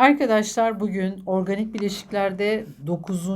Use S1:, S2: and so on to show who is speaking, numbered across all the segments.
S1: Arkadaşlar bugün organik bileşiklerde 9.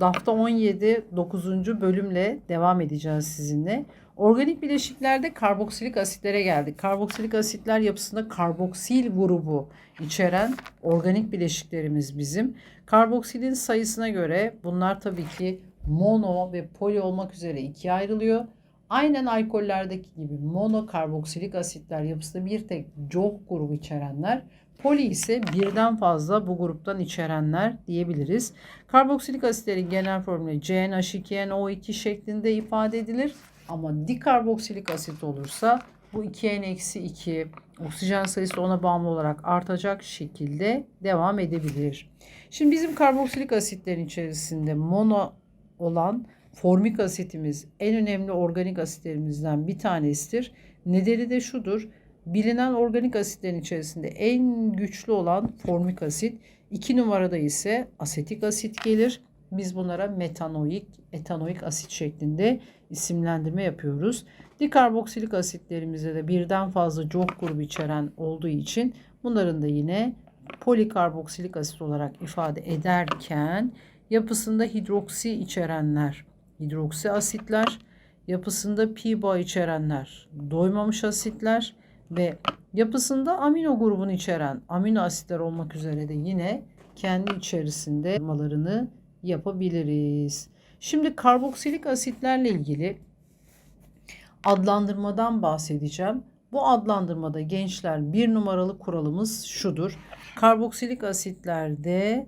S1: dafta 17 9. bölümle devam edeceğiz sizinle. Organik bileşiklerde karboksilik asitlere geldik. Karboksilik asitler yapısında karboksil grubu içeren organik bileşiklerimiz bizim. Karboksilin sayısına göre bunlar tabii ki mono ve poli olmak üzere ikiye ayrılıyor. Aynen alkollerdeki gibi monokarboksilik asitler yapısında bir tek COG grubu içerenler Poli ise birden fazla bu gruptan içerenler diyebiliriz. Karboksilik asitlerin genel formülü CnH2nO2 şeklinde ifade edilir. Ama dikarboksilik asit olursa bu 2n-2 oksijen sayısı ona bağımlı olarak artacak şekilde devam edebilir. Şimdi bizim karboksilik asitlerin içerisinde mono olan formik asitimiz en önemli organik asitlerimizden bir tanesidir. Nedeni de şudur. Bilinen organik asitlerin içerisinde en güçlü olan formik asit. 2 numarada ise asetik asit gelir. Biz bunlara metanoik, etanoik asit şeklinde isimlendirme yapıyoruz. Dikarboksilik asitlerimizde de birden fazla COG grubu içeren olduğu için bunların da yine polikarboksilik asit olarak ifade ederken yapısında hidroksi içerenler, hidroksi asitler, yapısında pi bağ içerenler, doymamış asitler, ve yapısında amino grubunu içeren amino asitler olmak üzere de yine kendi içerisinde malarını yapabiliriz. Şimdi karboksilik asitlerle ilgili adlandırmadan bahsedeceğim. Bu adlandırmada gençler bir numaralı kuralımız şudur. Karboksilik asitlerde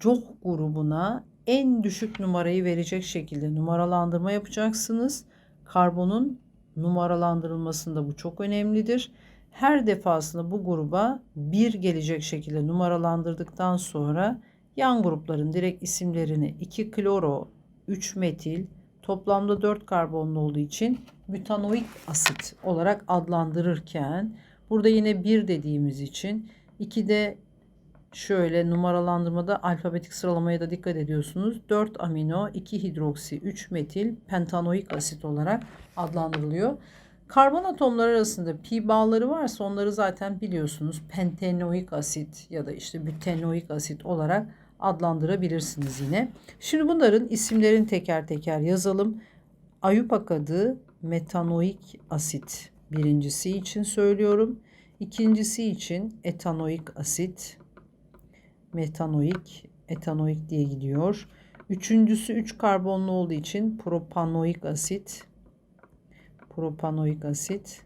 S1: COG grubuna en düşük numarayı verecek şekilde numaralandırma yapacaksınız. Karbonun numaralandırılmasında bu çok önemlidir. Her defasında bu gruba bir gelecek şekilde numaralandırdıktan sonra yan grupların direkt isimlerini 2 kloro, 3 metil, toplamda 4 karbonlu olduğu için butanoik asit olarak adlandırırken burada yine 1 dediğimiz için 2 de şöyle numaralandırmada alfabetik sıralamaya da dikkat ediyorsunuz. 4 amino, 2 hidroksi, 3 metil pentanoik asit olarak adlandırılıyor. Karbon atomları arasında pi bağları varsa onları zaten biliyorsunuz. Pentenoik asit ya da işte butenoik asit olarak adlandırabilirsiniz yine. Şimdi bunların isimlerini teker teker yazalım. Ayupak adı metanoik asit birincisi için söylüyorum. İkincisi için etanoik asit metanoik, etanoik diye gidiyor. Üçüncüsü 3 üç karbonlu olduğu için propanoik asit. Propanoik asit.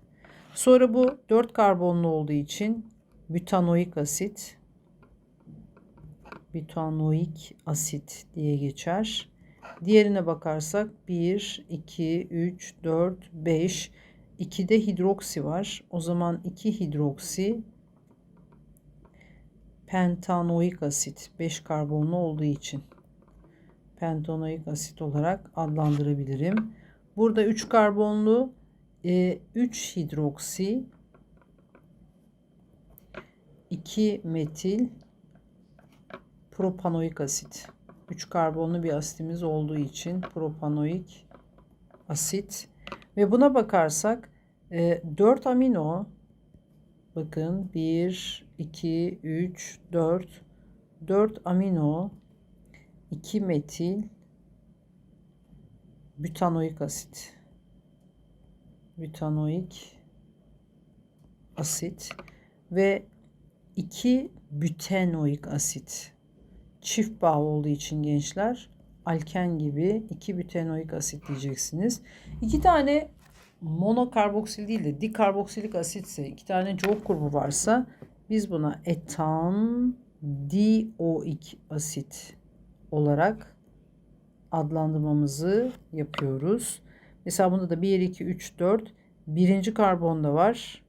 S1: Sonra bu 4 karbonlu olduğu için butanoik asit. Butanoik asit diye geçer. Diğerine bakarsak 1, 2, 3, 4, 5. 2'de hidroksi var. O zaman 2 hidroksi pentanoik asit 5 karbonlu olduğu için pentanoik asit olarak adlandırabilirim. Burada 3 karbonlu 3 e, hidroksi 2 metil propanoik asit. 3 karbonlu bir asitimiz olduğu için propanoik asit ve buna bakarsak 4 e, amino bakın 1 2, 3, 4, 4 amino, 2 metil, butanoik asit. Butanoik asit ve 2 butenoik asit. Çift bağ olduğu için gençler alken gibi 2 butenoik asit diyeceksiniz. İki tane monokarboksil değil de dikarboksilik asitse iki tane COG grubu varsa biz buna etan dioik asit olarak adlandırmamızı yapıyoruz. Mesela bunda da 1, 2, 3, 4 birinci karbonda var.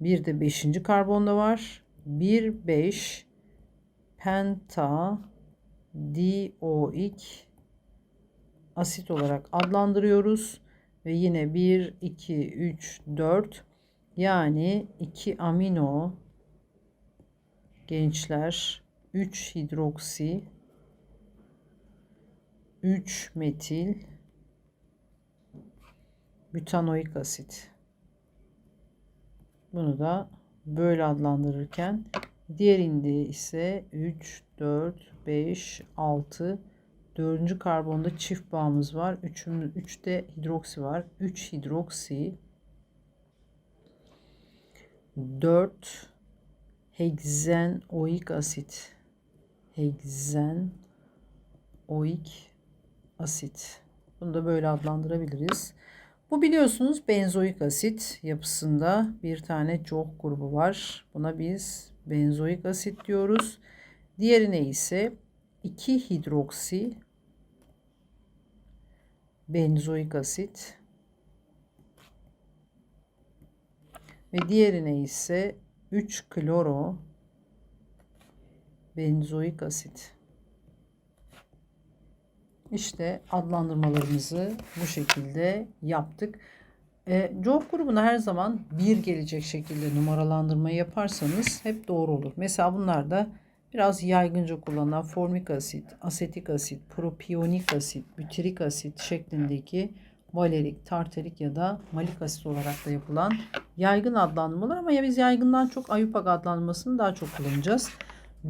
S1: Bir de beşinci karbonda var. 1, 5 penta dioik asit olarak adlandırıyoruz. Ve yine 1, 2, 3, 4 yani 2 amino gençler 3 hidroksi 3 metil Butanoik asit. Bunu da böyle adlandırırken diğerinde ise 3, 4, 5, 6 Dördüncü karbonda çift bağımız var. Üçüncü, üçte hidroksi var. 3 hidroksi 4 heksen oik asit. Heksen oik asit. Bunu da böyle adlandırabiliriz. Bu biliyorsunuz benzoik asit yapısında bir tane çok grubu var. Buna biz benzoik asit diyoruz. Diğerine ise 2 hidroksi benzoik asit ve diğerine ise 3 kloro benzoik asit. İşte adlandırmalarımızı bu şekilde yaptık. E, Job grubuna her zaman bir gelecek şekilde numaralandırma yaparsanız hep doğru olur. Mesela bunlar da biraz yaygınca kullanılan formik asit, asetik asit, propiyonik asit, bütirik asit şeklindeki valerik, tartarik ya da malik asit olarak da yapılan yaygın adlandırmalar ama ya biz yaygından çok ayupak adlandırmasını daha çok kullanacağız.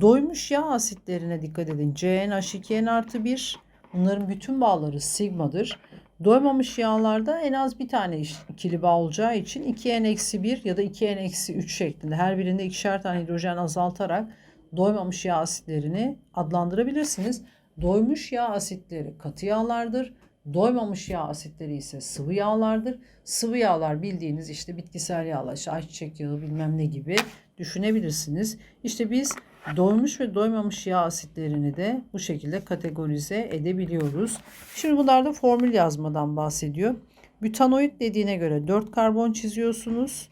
S1: Doymuş yağ asitlerine dikkat edin. CnH2n artı 1 bunların bütün bağları sigmadır. Doymamış yağlarda en az bir tane ikili bağ olacağı için 2n-1 ya da 2n-3 şeklinde her birinde ikişer tane hidrojen azaltarak doymamış yağ asitlerini adlandırabilirsiniz. Doymuş yağ asitleri katı yağlardır. Doymamış yağ asitleri ise sıvı yağlardır. Sıvı yağlar bildiğiniz işte bitkisel yağlar, işte ayçiçek yağı bilmem ne gibi düşünebilirsiniz. İşte biz doymuş ve doymamış yağ asitlerini de bu şekilde kategorize edebiliyoruz. Şimdi bunlarda formül yazmadan bahsediyor. Butanoid dediğine göre 4 karbon çiziyorsunuz.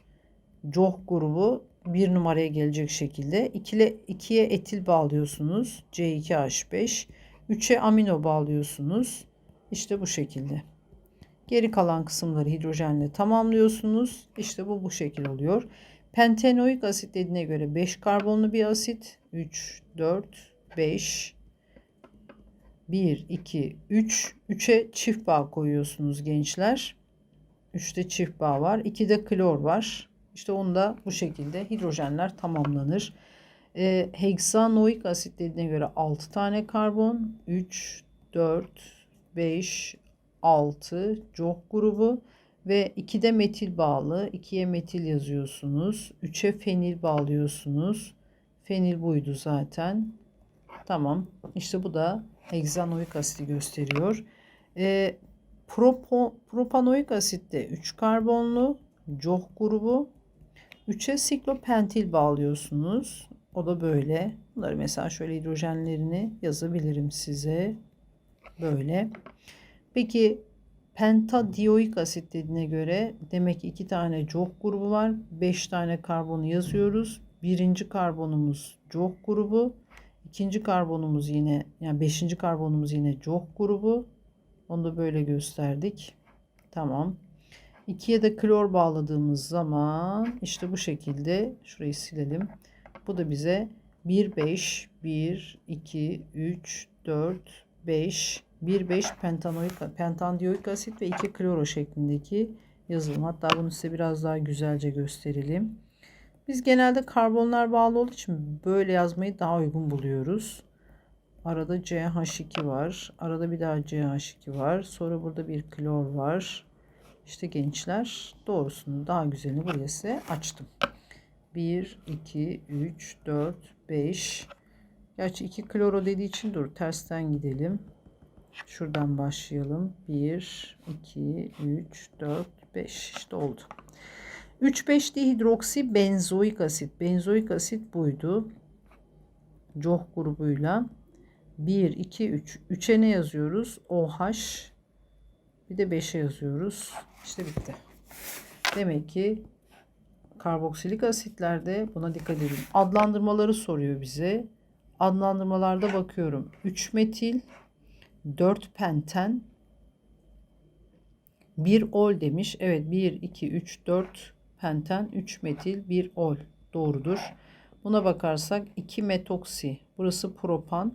S1: COH grubu bir numaraya gelecek şekilde 2'ye etil bağlıyorsunuz. C2H5. 3'e amino bağlıyorsunuz. İşte bu şekilde. Geri kalan kısımları hidrojenle tamamlıyorsunuz. İşte bu bu şekil oluyor. Pentenoik asit dediğine göre 5 karbonlu bir asit. 3, 4, 5, 1, 2, 3. 3'e çift bağ koyuyorsunuz gençler. 3'te çift bağ var. 2'de klor var. İşte onda bu şekilde hidrojenler tamamlanır. E, heksanoik asit dediğine göre 6 tane karbon. 3, 4, 5, 6 COH grubu ve 2'de metil bağlı. 2'ye metil yazıyorsunuz. 3'e fenil bağlıyorsunuz. Fenil buydu zaten. Tamam. İşte bu da hexanoik asiti gösteriyor. E, propo, propanoik asitte 3 karbonlu COH grubu 3'e siklopentil bağlıyorsunuz. O da böyle. Bunları mesela şöyle hidrojenlerini yazabilirim size. Böyle. Peki pentadioik asit dediğine göre demek ki iki tane COH grubu var. Beş tane karbonu yazıyoruz. Birinci karbonumuz COH grubu. İkinci karbonumuz yine yani beşinci karbonumuz yine COH grubu. Onu da böyle gösterdik. Tamam. 2'ye de klor bağladığımız zaman işte bu şekilde şurayı silelim. Bu da bize 1 5 1 2 3 4 5 1 5 pentanoik asit ve 2 kloro şeklindeki yazılım. Hatta bunu size biraz daha güzelce gösterelim. Biz genelde karbonlar bağlı olduğu için böyle yazmayı daha uygun buluyoruz. Arada CH2 var. Arada bir daha CH2 var. Sonra burada bir klor var. İşte gençler doğrusunu daha güzelini buraya size açtım. 1, 2, 3, 4, 5. Gerçi 2 kloro dediği için dur tersten gidelim. Şuradan başlayalım. 1, 2, 3, 4, 5 işte oldu. 3,5 dihidroksi benzoik asit. Benzoik asit buydu. COH grubuyla 1, 2, 3. 3'e ne yazıyoruz? OH. Bir de 5'e yazıyoruz. İşte bitti. Demek ki karboksilik asitlerde buna dikkat edin. Adlandırmaları soruyor bize. Adlandırmalarda bakıyorum. 3 metil, 4 penten, 1 ol demiş. Evet 1, 2, 3, 4 penten, 3 metil, 1 ol. Doğrudur. Buna bakarsak 2 metoksi. Burası propan.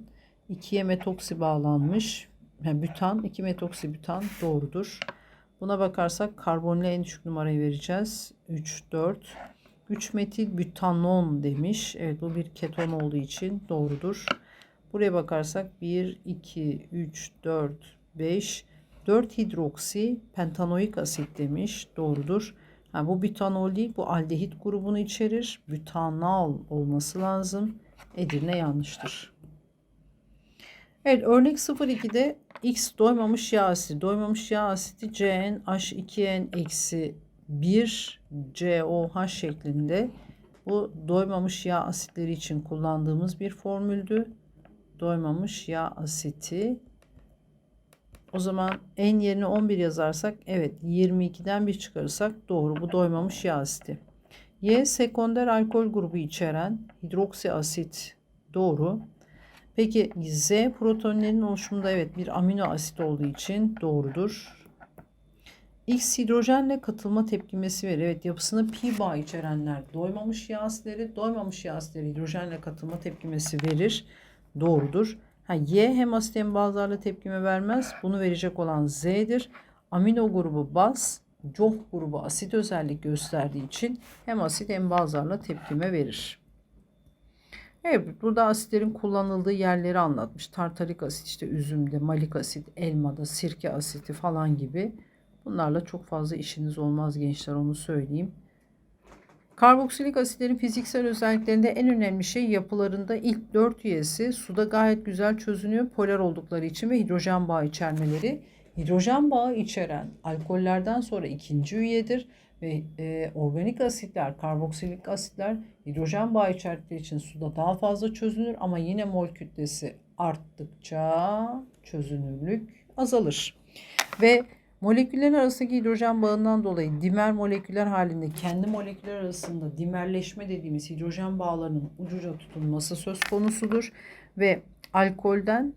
S1: 2'ye metoksi bağlanmış. Yani bütan, 2 metoksi bütan doğrudur. Buna bakarsak karbonla en düşük numarayı vereceğiz. 3, 4. 3 metil butanon demiş. Evet bu bir keton olduğu için doğrudur. Buraya bakarsak 1, 2, 3, 4, 5, 4 hidroksi pentanoik asit demiş. Doğrudur. Ha, bu butanol değil bu aldehit grubunu içerir. Butanal olması lazım. Edirne yanlıştır. Evet örnek 02'de X doymamış yağ asidi. Doymamış yağ asidi CnH2n eksi 1 COH şeklinde. Bu doymamış yağ asitleri için kullandığımız bir formüldü. Doymamış yağ asiti. O zaman en yerine 11 yazarsak evet 22'den bir çıkarırsak doğru bu doymamış yağ asiti. Y sekonder alkol grubu içeren hidroksi asit doğru. Peki Z proteinlerin oluşumunda evet bir amino asit olduğu için doğrudur. X hidrojenle katılma tepkimesi verir. Evet yapısında pi bağ içerenler doymamış yağ asitleri, doymamış yağ asitleri hidrojenle katılma tepkimesi verir. Doğrudur. Ha, y hem asit hem bazlarla tepkime vermez. Bunu verecek olan Z'dir. Amino grubu baz, COH grubu asit özellik gösterdiği için hem asit hem bazlarla tepkime verir. Evet burada asitlerin kullanıldığı yerleri anlatmış. Tartarik asit işte üzümde, malik asit, elmada, sirke asiti falan gibi. Bunlarla çok fazla işiniz olmaz gençler onu söyleyeyim. Karboksilik asitlerin fiziksel özelliklerinde en önemli şey yapılarında ilk 4 üyesi suda gayet güzel çözünüyor polar oldukları için ve hidrojen bağı içermeleri. Hidrojen bağı içeren alkollerden sonra ikinci üyedir ve e, organik asitler, karboksilik asitler hidrojen bağı içerdikleri için suda daha fazla çözünür ama yine mol kütlesi arttıkça çözünürlük azalır. Ve Moleküller arasındaki hidrojen bağından dolayı dimer moleküller halinde kendi moleküller arasında dimerleşme dediğimiz hidrojen bağlarının ucuca tutulması söz konusudur ve alkolden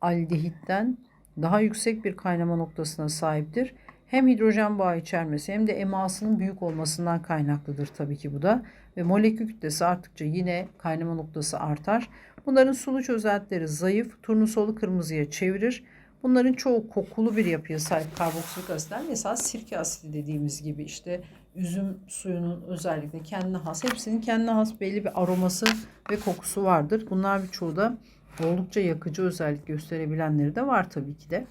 S1: aldehitten daha yüksek bir kaynama noktasına sahiptir. Hem hidrojen bağı içermesi hem de emasının büyük olmasından kaynaklıdır tabii ki bu da. Ve molekül kütlesi arttıkça yine kaynama noktası artar. Bunların sulu çözeltileri zayıf, turnusolu kırmızıya çevirir. Bunların çoğu kokulu bir yapıya sahip karboksilik asitler. Mesela sirke asidi dediğimiz gibi işte üzüm suyunun özellikle kendine has. Hepsinin kendine has belli bir aroması ve kokusu vardır. Bunlar birçoğu da oldukça yakıcı özellik gösterebilenleri de var tabii ki de.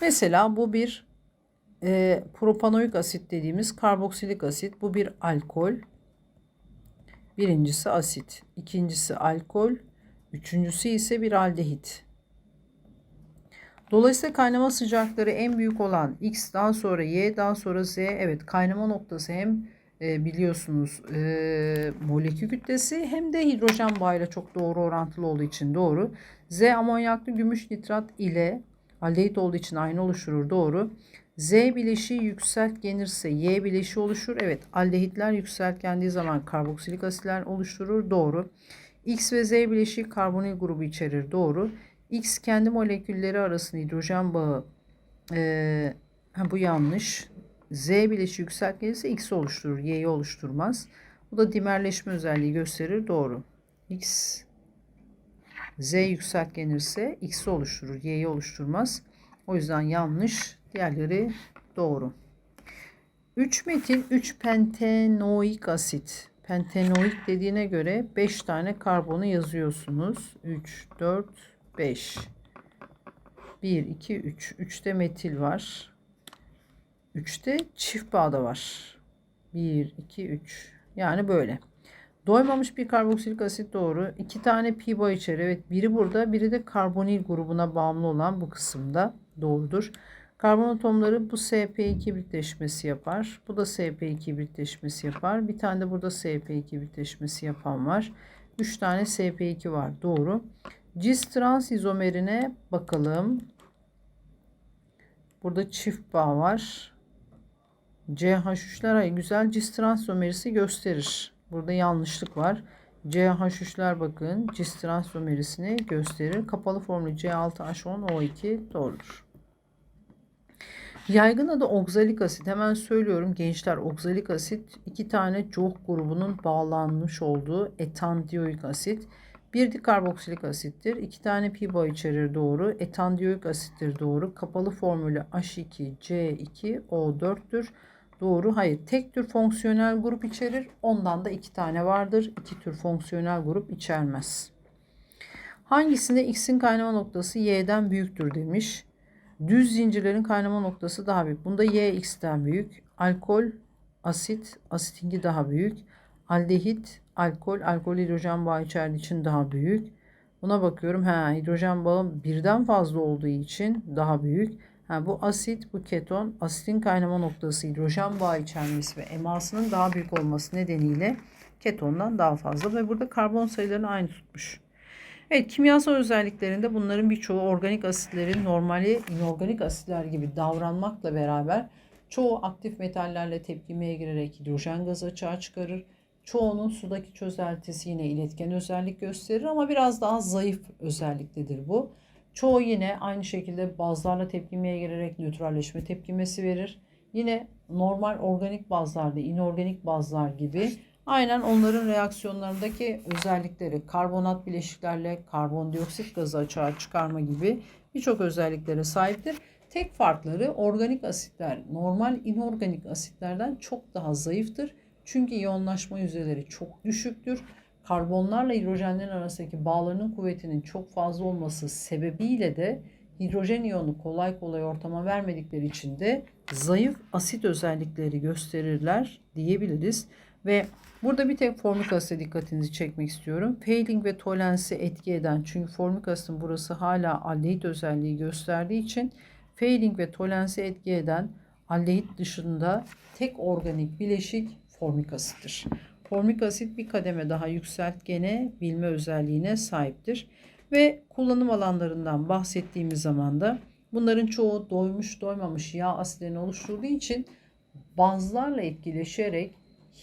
S1: Mesela bu bir e, propanoik asit dediğimiz karboksilik asit. Bu bir alkol. Birincisi asit. ikincisi alkol. Üçüncüsü ise bir aldehit. Dolayısıyla kaynama sıcakları en büyük olan X daha sonra Y daha sonra Z evet kaynama noktası hem e, biliyorsunuz e, molekül kütlesi hem de hidrojen bağıyla çok doğru orantılı olduğu için doğru. Z amonyaklı gümüş nitrat ile aldehit olduğu için aynı oluşturur doğru. Z bileşiği yükseltgenirse Y bileşiği oluşur. Evet aldehitler yükseltgendiği zaman karboksilik asitler oluşturur doğru. X ve Z bileşiği karbonil grubu içerir doğru. X kendi molekülleri arasında hidrojen bağı e, bu yanlış. Z bileşi yükselt gelirse X oluşturur. Y'yi oluşturmaz. Bu da dimerleşme özelliği gösterir. Doğru. X Z yükselt gelirse X'i oluşturur. Y'yi oluşturmaz. O yüzden yanlış. Diğerleri doğru. 3 metil 3 pentenoik asit. Pentenoik dediğine göre 5 tane karbonu yazıyorsunuz. 3, 4, 5. 1, 2, 3. 3'te metil var. 3'te çift bağda var. 1, 2, 3. Yani böyle. Doymamış bir karboksilik asit doğru. 2 tane pi bağ içeri. Evet biri burada biri de karbonil grubuna bağımlı olan bu kısımda doğrudur. Karbon atomları bu SP2 birleşmesi yapar. Bu da SP2 birleşmesi yapar. Bir tane de burada SP2 birleşmesi yapan var. 3 tane SP2 var. Doğru. Cis trans izomerine bakalım. Burada çift bağ var. CH3'ler güzel cis trans izomerisi gösterir. Burada yanlışlık var. CH3'ler bakın cis trans izomerisini gösterir. Kapalı formülü C6H10O2 doğrudur. Yaygın adı oksalik asit. Hemen söylüyorum gençler oksalik asit iki tane COH grubunun bağlanmış olduğu etandioik asit. Bir dikarboksilik asittir. İki tane pi bağı içerir doğru. Etandiyoik asittir doğru. Kapalı formülü H2C2O4'tür. Doğru. Hayır. Tek tür fonksiyonel grup içerir. Ondan da iki tane vardır. İki tür fonksiyonel grup içermez. Hangisinde X'in kaynama noktası Y'den büyüktür demiş. Düz zincirlerin kaynama noktası daha büyük. Bunda Y X'ten büyük. Alkol, asit, asitinki daha büyük. Aldehit, alkol, alkol hidrojen bağı içerdiği için daha büyük. Buna bakıyorum. Ha, hidrojen bağı birden fazla olduğu için daha büyük. Ha, bu asit, bu keton, asitin kaynama noktası hidrojen bağı içermesi ve emasının daha büyük olması nedeniyle ketondan daha fazla ve burada karbon sayılarını aynı tutmuş. Evet kimyasal özelliklerinde bunların birçoğu organik asitlerin normali inorganik asitler gibi davranmakla beraber çoğu aktif metallerle tepkimeye girerek hidrojen gazı açığa çıkarır. Çoğunun sudaki çözeltisi yine iletken özellik gösterir ama biraz daha zayıf özelliktedir bu. Çoğu yine aynı şekilde bazlarla tepkimeye girerek nötralleşme tepkimesi verir. Yine normal organik bazlarda inorganik bazlar gibi aynen onların reaksiyonlarındaki özellikleri karbonat bileşiklerle karbondioksit gazı açığa çıkarma gibi birçok özelliklere sahiptir. Tek farkları organik asitler normal inorganik asitlerden çok daha zayıftır. Çünkü iyonlaşma yüzdeleri çok düşüktür. Karbonlarla hidrojenlerin arasındaki bağlarının kuvvetinin çok fazla olması sebebiyle de hidrojen iyonu kolay kolay ortama vermedikleri için de zayıf asit özellikleri gösterirler diyebiliriz. Ve burada bir tek formik asite dikkatinizi çekmek istiyorum. Failing ve tolensi etki eden çünkü formik asitin burası hala aldehit özelliği gösterdiği için failing ve tolensi etki eden aldehit dışında tek organik bileşik formik asittir. Formik asit bir kademe daha yükseltgene bilme özelliğine sahiptir. Ve kullanım alanlarından bahsettiğimiz zaman da bunların çoğu doymuş doymamış yağ asitlerini oluşturduğu için bazlarla etkileşerek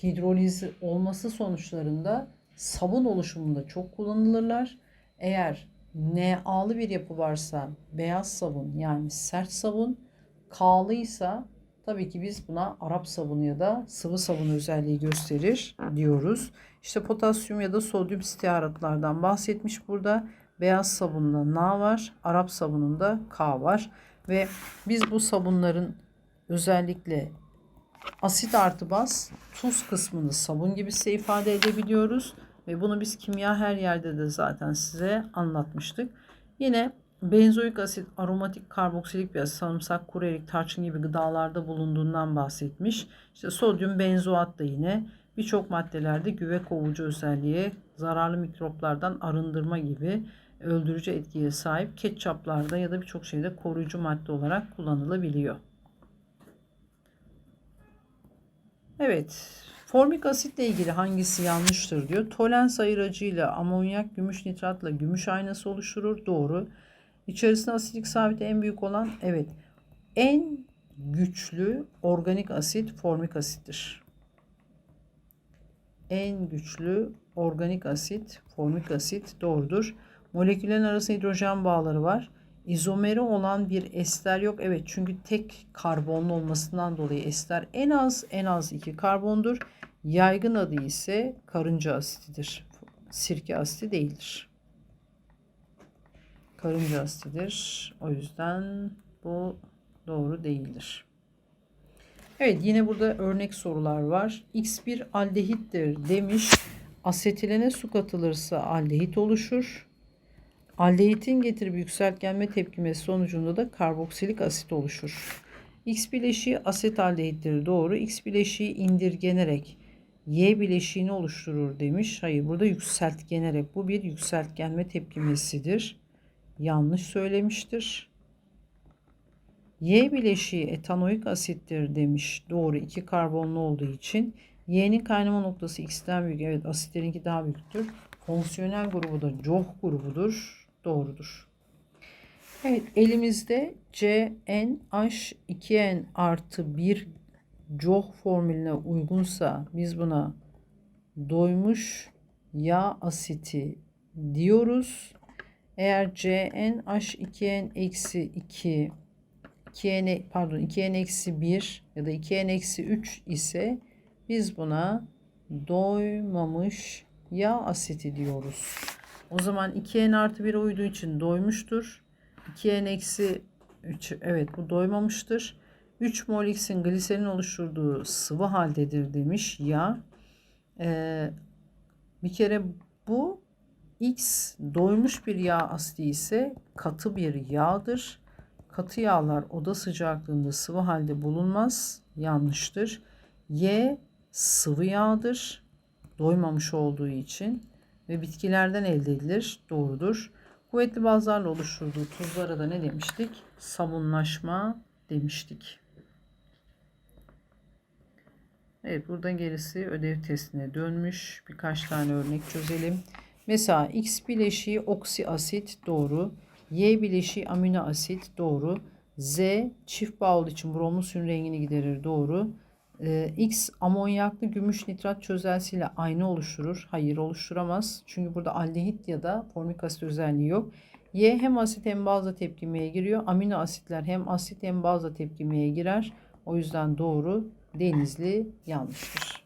S1: hidroliz olması sonuçlarında sabun oluşumunda çok kullanılırlar. Eğer NA'lı bir yapı varsa beyaz sabun yani sert sabun, K'lıysa tabii ki biz buna Arap sabunu ya da sıvı sabun özelliği gösterir diyoruz. İşte potasyum ya da sodyum stiaratlardan bahsetmiş burada. Beyaz sabunda Na var, Arap sabununda K var ve biz bu sabunların özellikle asit artı baz tuz kısmını sabun gibi size ifade edebiliyoruz. Ve bunu biz kimya her yerde de zaten size anlatmıştık. Yine benzoik asit aromatik karboksilik bir asit sarımsak, kuru erik, tarçın gibi gıdalarda bulunduğundan bahsetmiş. İşte sodyum benzoat da yine birçok maddelerde güve kovucu özelliğe, zararlı mikroplardan arındırma gibi öldürücü etkiye sahip ketçaplarda ya da birçok şeyde koruyucu madde olarak kullanılabiliyor. Evet. Formik asitle ilgili hangisi yanlıştır diyor. Tolens ayıracıyla amonyak gümüş nitratla gümüş aynası oluşturur. Doğru. İçerisinde asitik sabiti en büyük olan evet. En güçlü organik asit formik asittir. En güçlü organik asit formik asit doğrudur. Moleküllerin arasında hidrojen bağları var. İzomeri olan bir ester yok. Evet çünkü tek karbonlu olmasından dolayı ester en az en az iki karbondur. Yaygın adı ise karınca asitidir. Sirke asiti değildir. Karınca asitidir. O yüzden bu doğru değildir. Evet yine burada örnek sorular var. X1 aldehittir demiş. Asetilene su katılırsa aldehit oluşur. Aldehitin getirip yükseltgenme tepkimesi sonucunda da karboksilik asit oluşur. X bileşiği asetaldehittir doğru. X bileşiği indirgenerek Y bileşiğini oluşturur demiş. Hayır burada yükseltgenerek bu bir yükseltgenme tepkimesidir. Yanlış söylemiştir. Y bileşiği etanoik asittir demiş. Doğru iki karbonlu olduğu için. Y'nin kaynama noktası X'ten büyük. Evet asitlerinki daha büyüktür. Fonksiyonel grubu da COH grubudur. Doğrudur. Evet elimizde CnH2n artı 1 COH formülüne uygunsa biz buna doymuş yağ asiti diyoruz. Eğer CnH2n eksi 2 2n pardon 2n eksi 1 ya da 2n eksi 3 ise biz buna doymamış yağ asiti diyoruz. O zaman 2n artı 1 uyduğu için doymuştur. 2n eksi 3 evet bu doymamıştır. 3 mol x'in gliserin oluşturduğu sıvı haldedir demiş ya. Ee, bir kere bu X doymuş bir yağ asidi ise katı bir yağdır. Katı yağlar oda sıcaklığında sıvı halde bulunmaz. Yanlıştır. Y sıvı yağdır. Doymamış olduğu için ve bitkilerden elde edilir. Doğrudur. Kuvvetli bazlarla oluşturduğu tuzlara da ne demiştik? Sabunlaşma demiştik. Evet burada gerisi ödev testine dönmüş. Birkaç tane örnek çözelim. Mesela X bileşiği oksi asit doğru. Y bileşiği amino asit doğru. Z çift bağ olduğu için bromlu suyun rengini giderir doğru. Ee, X amonyaklı gümüş nitrat çözelsiyle aynı oluşturur. Hayır oluşturamaz. Çünkü burada aldehit ya da formik asit özelliği yok. Y hem asit hem bazla tepkimeye giriyor. Amino asitler hem asit hem bazla tepkimeye girer. O yüzden doğru. Denizli yanlıştır.